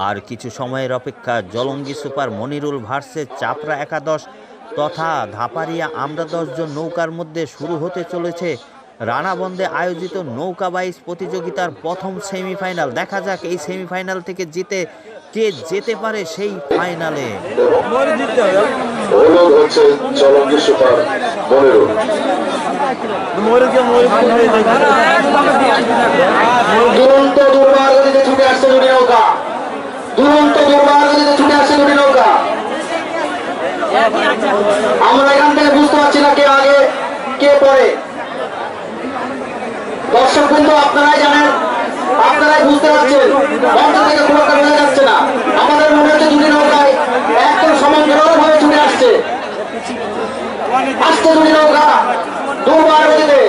আর কিছু সময়ের অপেক্ষা জলঙ্গি সুপার মনিরুল ভার্সেস চাপড়া একাদশ তথা ধাপারিয়া আমরা দশজন নৌকার মধ্যে শুরু হতে চলেছে রানাবন্দে আয়োজিত নৌকা বাইচ প্রতিযোগিতার প্রথম সেমিফাইনাল দেখা যাক এই সেমিফাইনাল থেকে জিতে কে যেতে পারে সেই ফাইনালে দুরন্ত দুর্বার ছুটে আসছে নৌকা দুরন্ত দুর্বার গতিতে ছুটে আসছে দুটি নৌকা আমরা এখান থেকে বুঝতে পারছি না কে আগে কে পরে। দর্শক কিন্তু আপনারাই জানেন আপনারাই বুঝতে পারছেন মঞ্চ থেকে বোঝা যাচ্ছে না। আমাদের মনে হচ্ছে দুটি নৌকায় একদম সমান্তরাল ভাবে ছুটে আসছে। আসছে দুটি নৌকা। দুর্বার গতিতে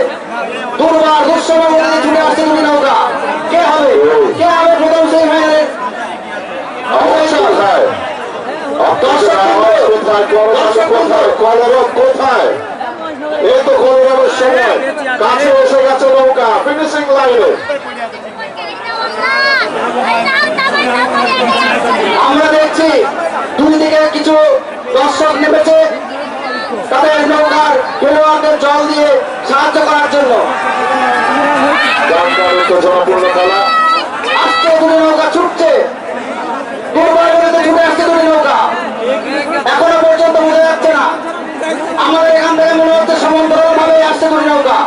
দুর্বার দুঃসময় গতিতে ছুটে আসছে দুটি নৌকা। কে হবে? কে হবে প্রথম সেই ফাইনালে আওয়াজ কোথায়? করোনা কোথায়? কলরব কোথায়? এই তো কলরবের সময়। কাছে এসে গেছে নৌকা ফিনিশিং লাইনে আমরা দেখছি দুই দিকে কিছু দর্শক নেমেছে। তাদের নৌকার খেলোয়াড়দের জল দিয়ে সাহায্য করার জন্য। আজকে দুটি নৌকা ছুটছে দুর্বার গতিতে ছুটে আসছে দুটি নৌকা এখনও পর্যন্ত বোঝা যাচ্ছে না আমাদের এখান থেকে মনে হচ্ছে সমান্তরাল ভাবে আসছে নৌকা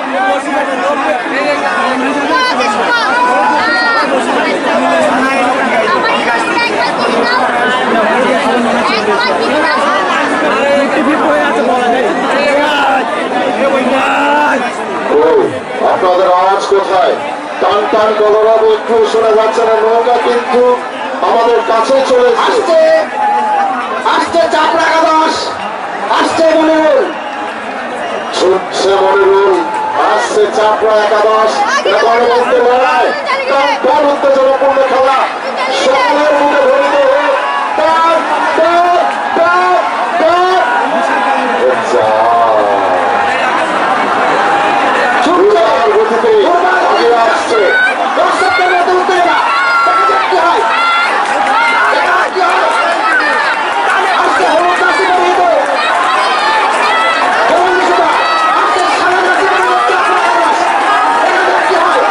আপনাদের আওয়াজ কোথায়? টান টান কলরব একটু শোনা যাচ্ছে না নৌকা কিন্তু আমাদের কাছে চলে আসছে আসছে চাপড়া একাদশ আসছে মনিরুল ছুটছে মনিরুল আসছে চাপড়া একাদশ লড়াই টান টান উত্তেজনাপূর্ণ খেলা সকলের মুখে ধরিত হয়ে টান টান টান টান যা ছুটছে দুর্বার গতিতে আগে আসছে দর্শকদের মধ্যে উত্তেজনা দেখা যাক কি হয় দেখা যাক কি হয় আসছে হলুদ দাসী পরিহিত হলুদ সুতা আসছে সাদা দাসী পরিহিত চাপড়া একাদশ দেখা যাক কি হয়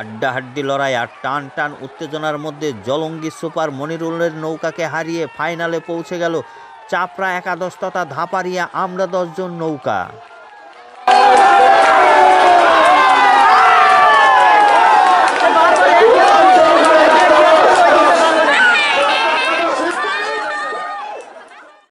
হাড্ডাহাড্ডি লড়াই আর টান টান উত্তেজনার মধ্যে জলঙ্গি সুপার মনিরুলের নৌকাকে হারিয়ে ফাইনালে পৌঁছে গেল চাপড়া একাদশ তথা ধাপারিয়া আমরা দশজন নৌকা।